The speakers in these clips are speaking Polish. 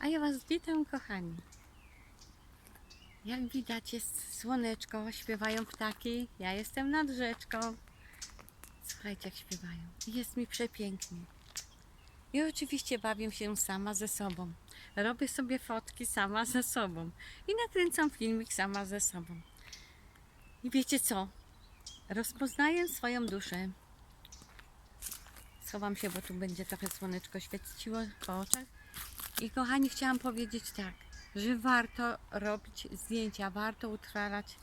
A ja Was witam, kochani. Jak widać, jest słoneczko, śpiewają ptaki. Ja jestem nad rzeczką. Słuchajcie, jak śpiewają. Jest mi przepięknie. I oczywiście bawię się sama ze sobą. Robię sobie fotki sama ze sobą. I nakręcam filmik sama ze sobą. I wiecie co? Rozpoznaję swoją duszę. Schowam się, bo tu będzie trochę słoneczko świeciło po oczach. I kochani, chciałam powiedzieć tak, że warto robić zdjęcia, warto utrwalać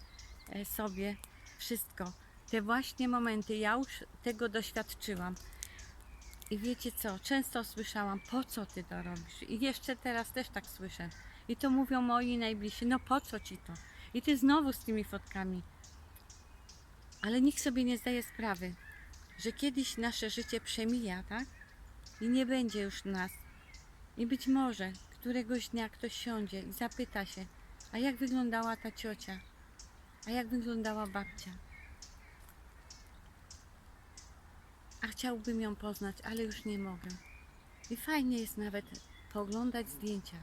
e, sobie wszystko. Te właśnie momenty, ja już tego doświadczyłam. I wiecie co, często słyszałam, po co ty to robisz? I jeszcze teraz też tak słyszę. I to mówią moi najbliżsi, no po co ci to? I ty znowu z tymi fotkami. Ale nikt sobie nie zdaje sprawy, że kiedyś nasze życie przemija, tak? I nie będzie już nas. I być może któregoś dnia ktoś siądzie i zapyta się, a jak wyglądała ta ciocia? A jak wyglądała babcia? A chciałbym ją poznać, ale już nie mogę. I fajnie jest nawet pooglądać zdjęcia.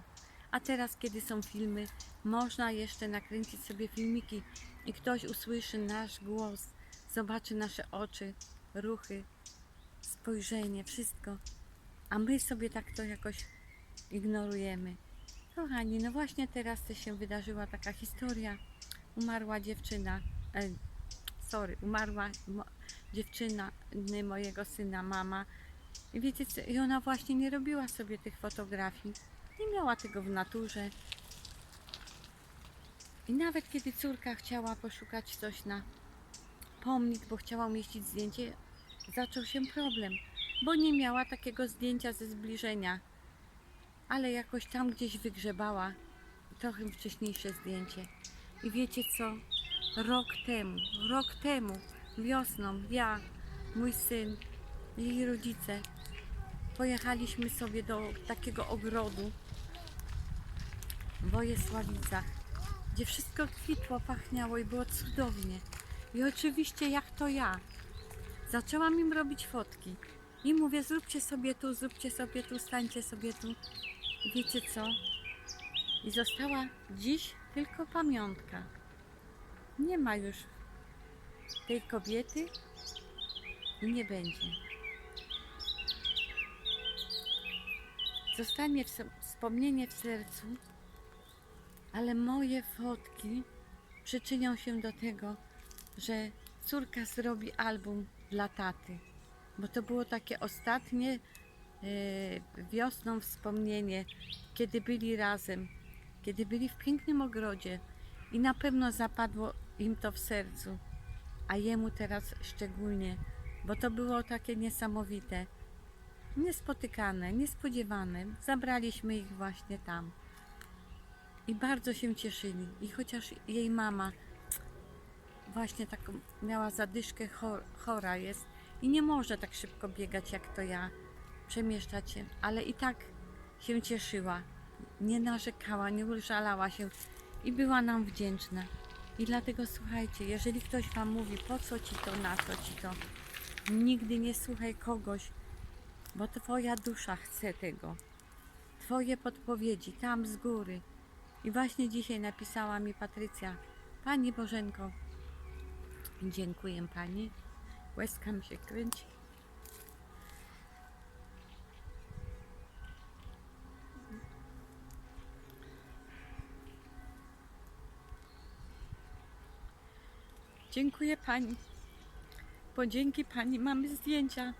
A teraz, kiedy są filmy, można jeszcze nakręcić sobie filmiki i ktoś usłyszy nasz głos, zobaczy nasze oczy, ruchy, spojrzenie, wszystko. A my sobie tak to jakoś ignorujemy. Kochani, no właśnie teraz też się wydarzyła taka historia. Umarła dziewczyna, e, sorry, umarła mo, dziewczyna mojego syna, mama. I wiecie, co? i ona właśnie nie robiła sobie tych fotografii. Nie miała tego w naturze. I nawet kiedy córka chciała poszukać coś na pomnik, bo chciała umieścić zdjęcie, zaczął się problem, bo nie miała takiego zdjęcia ze zbliżenia. Ale jakoś tam gdzieś wygrzebała trochę wcześniejsze zdjęcie. I wiecie co? Rok temu, rok temu, wiosną, ja, mój syn i jej rodzice pojechaliśmy sobie do takiego ogrodu w Wojesławicach, gdzie wszystko kwitło, pachniało i było cudownie. I oczywiście jak to ja. Zaczęłam im robić fotki. I mówię, zróbcie sobie tu, zróbcie sobie tu, stańcie sobie tu. Wiecie co? I została dziś tylko pamiątka. Nie ma już tej kobiety i nie będzie. Zostanie wspomnienie w sercu, ale moje fotki przyczynią się do tego, że córka zrobi album dla taty. Bo to było takie ostatnie wiosną wspomnienie, kiedy byli razem, kiedy byli w pięknym ogrodzie i na pewno zapadło im to w sercu, a jemu teraz szczególnie, bo to było takie niesamowite, niespotykane, niespodziewane. Zabraliśmy ich właśnie tam. I bardzo się cieszyli. I chociaż jej mama właśnie taką miała zadyszkę, chor, chora jest i nie może tak szybko biegać jak to ja, przemieszczać się, ale i tak się cieszyła. Nie narzekała, nie użalała się i była nam wdzięczna. I dlatego słuchajcie, jeżeli ktoś wam mówi, po co ci to, na co ci to, nigdy nie słuchaj kogoś, bo twoja dusza chce tego. Twoje podpowiedzi tam z góry. I właśnie dzisiaj napisała mi Patrycja, Pani Bożenko, dziękuję Pani, łezka mi się kręci. Dziękuję Pani, bo dzięki Pani mamy zdjęcia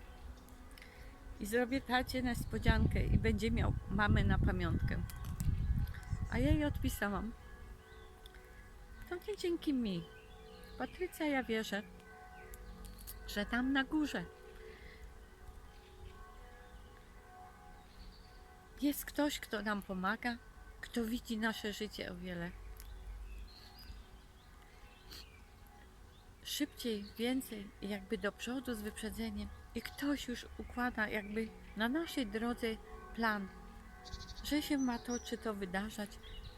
i zrobię tacie niespodziankę i będzie miał mamę na pamiątkę. A ja jej odpisałam. To nie dzięki mi. Patrycja, ja wierzę, że tam na górze jest ktoś, kto nam pomaga, kto widzi nasze życie o wiele szybciej, więcej, jakby do przodu z wyprzedzeniem. I ktoś już układa jakby na naszej drodze plan, że się ma to czy to wydarzać,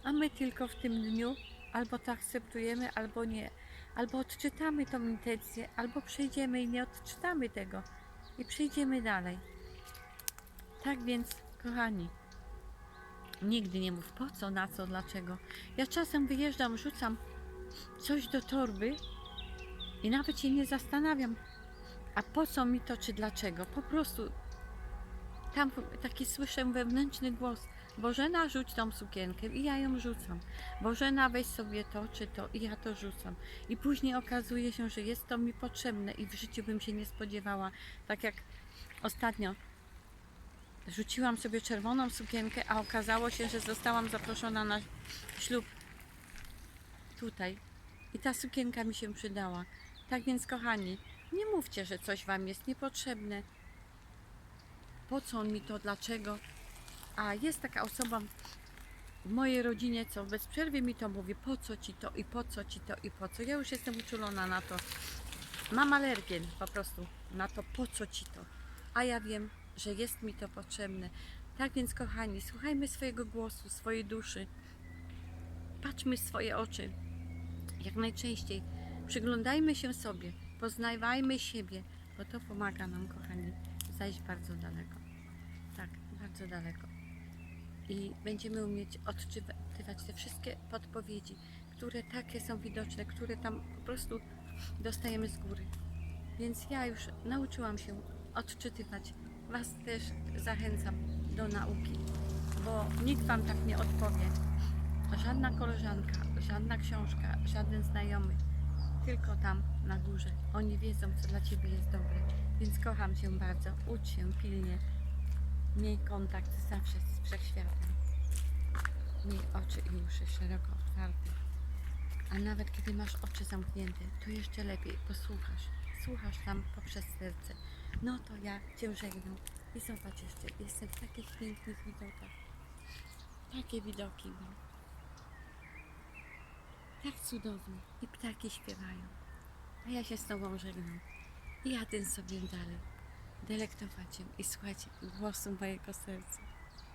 a my tylko w tym dniu albo to akceptujemy, albo nie. Albo odczytamy tą intencję, albo przejdziemy i nie odczytamy tego i przejdziemy dalej. Tak więc, kochani, Nigdy nie mów po co, na co, dlaczego. Ja czasem wyjeżdżam, rzucam coś do torby i nawet się nie zastanawiam, a po co mi to, czy dlaczego. Po prostu tam taki słyszę wewnętrzny głos. Bożena, rzuć tą sukienkę i ja ją rzucam. Bożena, weź sobie to czy to i ja to rzucam. I później okazuje się, że jest to mi potrzebne i w życiu bym się nie spodziewała. Tak jak ostatnio rzuciłam sobie czerwoną sukienkę, a okazało się, że zostałam zaproszona na ślub tutaj. I ta sukienka mi się przydała. Tak więc, kochani, nie mówcie, że coś Wam jest niepotrzebne. Po co mi to, dlaczego? A jest taka osoba w mojej rodzinie, co bez przerwy mi to mówi, po co Ci to i po co Ci to i po co. Ja już jestem uczulona na to. Mam alergię po prostu na to, po co Ci to. A ja wiem, że jest mi to potrzebne. Tak więc, kochani, słuchajmy swojego głosu, swojej duszy. Patrzmy w swoje oczy. Jak najczęściej. Przyglądajmy się sobie. Poznawajmy siebie, bo to pomaga nam, kochani, zajść bardzo daleko. Tak, bardzo daleko. I będziemy umieć odczytywać te wszystkie podpowiedzi, które takie są widoczne, które tam po prostu dostajemy z góry. Więc ja już nauczyłam się odczytywać. Was też zachęcam do nauki, bo nikt Wam tak nie odpowie. Żadna koleżanka, żadna książka, żaden znajomy, tylko tam na górze. Oni wiedzą, co dla Ciebie jest dobre. Więc kocham Cię bardzo, ucz się pilnie. Miej kontakt zawsze z wszechświatem. Miej oczy i uszy szeroko otwarte. A nawet kiedy masz oczy zamknięte, to jeszcze lepiej posłuchasz. Słuchasz tam poprzez serce. No to ja Cię żegnam. I zobacz jeszcze, jestem w takich pięknych widokach. Takie widoki mam. Tak cudownie. I ptaki śpiewają. A ja się z Tobą żegnam. I jadę sobie dalej. Delektować się i słuchać głosu mojego serca.